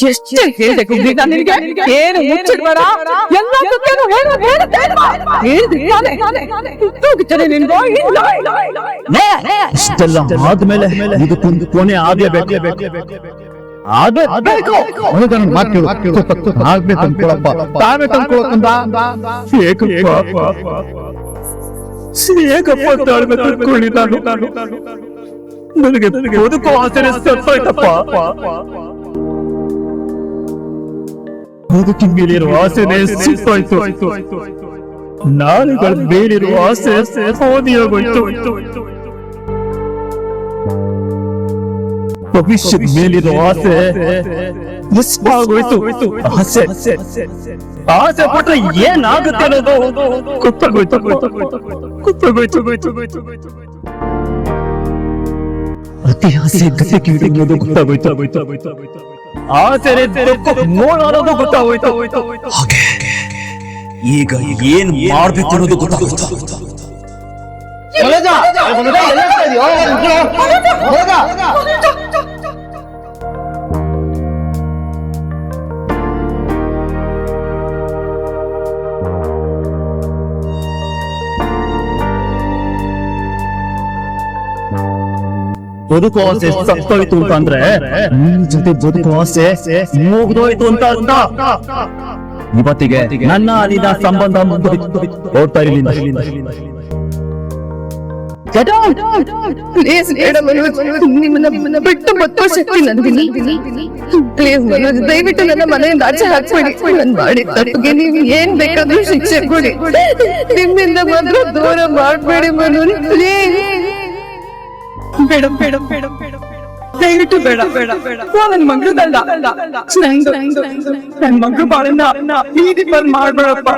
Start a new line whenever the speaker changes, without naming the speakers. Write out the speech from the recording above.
ಎಷ್ಟು ಹೇಳಿದೆ ಗುಬ್ಬಿ ನಾನು ನಿನಗೆ ಏನು ಮುಚ್ಚಿಡ್ಬೇಡ ಎಲ್ಲ ಸತ್ಯನೂ ಹೇಳು ಹೇಳು ಹೇಳಿದೆ ತಾನೇ ಹೋಗ್ತಾನೆ ನಿನ್ಗೋ ಇಲ್ಲ ಇಲ್ಲ ಇಲ್ಲ ಇಲ್ಲ
ಇಷ್ಟೆಲ್ಲ ಆದ್ಮೇಲೆ ಇದಕ್ಕೊಂದು ಕೊನೆ ಆಗ್ಲೇಬೇಕು ಆಗ್ಬೇಕು ಅವನಿಗೆ ನನ್ನ ಮಾತು ಕೇಳು. ಸ್ವಲ್ಪ ಆಗ್ಬೇಕು ಅನ್ಕೊಳಪ್ಪ ತಾವೇ ತಂದ್ಕೊಳಕ್ಕಂದ ಏಕಪ್ಪ ಏಕಪ್ಪ ತಾಳ್ಮೆ ತಂದ್ಕೊಳ್ಳಿ ನಾನು ನನಗೆ ಬದುಕು ಆಸರೆ ಸತ್ತೋಯ್ತಪ್ಪ ಬದುಕಿನ ಮೇಲಿರುವ ಆಸೆನೆ ಸುಟ್ಟೋಯ್ತು ನಾಳೆಗಳ ಮೇಲಿರುವ ಆಸೆ ಹೋದಿ ಹೋಗೋಯ್ತು ಭವಿಷ್ಯದ ಮೇಲಿರುವ ಆಸೆ ಮಿಸ್ ಆಸೆ. ಆಸೆ ಪಟ್ರೆ ಏನಾಗುತ್ತೆ ಅನ್ನೋದು ಗೊತ್ತಾಗೋಯ್ತು. ಗೊತ್ತಾಗೋಯ್ತು. ಅತಿ ಆಸೆ ಗತಿ ಕೀಡಿ ಅನ್ನೋದು ಗೊತ್ತಾಗೋಯ್ತು. ಆಸೆ ನೋಡೋದು ಗೊತ್ತಾಗೋಯ್ತು.
ಹಾಗೆ. ಈಗ ಏನ್ ಮಾಡ್ಬೇಕು ಅನ್ನೋದು ಗೊತ್ತಾಗುತ್ತೆ
ಬದುಕು ಆಸೆ ಸತ್ತೋಯ್ತು ಅಂತ ಅಂದ್ರೆ ನಿನ್ ಜೊತೆ ಬದುಕು ಆಸೆ ಮುಗ್ದೋಯ್ತು ಅಂತ ಅಂತ ಇವತ್ತಿಗೆ ನನ್ನ ಅನಿದ ಸಂಬಂಧ ಮುಗ್ದೋಯ್ತು. ಹೋಗ್ತಾ ಇರಲಿಲ್ಲ
ಪ್ಲೀಸ್ ನಿಮ್ಮನ್ನ ನಿಮ್ಮನ್ನ ಬಿಟ್ಟು ಮತ್ತೋ ಶಕ್ತಿ ನನಗಿಲ್ಲ ಪ್ಲೀಸ್ ಮನೋಜ್ ದಯವಿಟ್ಟು ನನ್ನ ಮನೆಯಿಂದ ಆಚೆ ಹಾಕ್ಬೇಡಿ. ನನ್ ಮಾಡಿ ತಪ್ಪಿಗೆ ನೀವು ಏನ್ ಬೇಕಾದ್ರೂ ಶಿಕ್ಷೆ ಕೊಡಿ. ನಿಮ್ಮಿಂದ ಮಾತ್ರ ದೂರ ಮಾಡ್ಬೇಡಿ ಮನೋಜ್ ಪ್ಲೀಸ್. ಬೇಡ ಬೇಡ ಬೇಡ ಬೇಡ ದಯವಿಟ್ಟು ಬೇಡ ಬೇಡ ಬೇಡ ನನ್ ಮಗಳು ದಂಡ ನಂದು ನನ್ ಮಗಳು ಬಾಳನ್ನ ಈ ರೀತಿ ಮಾಡ್ಬೇಡಪ್ಪ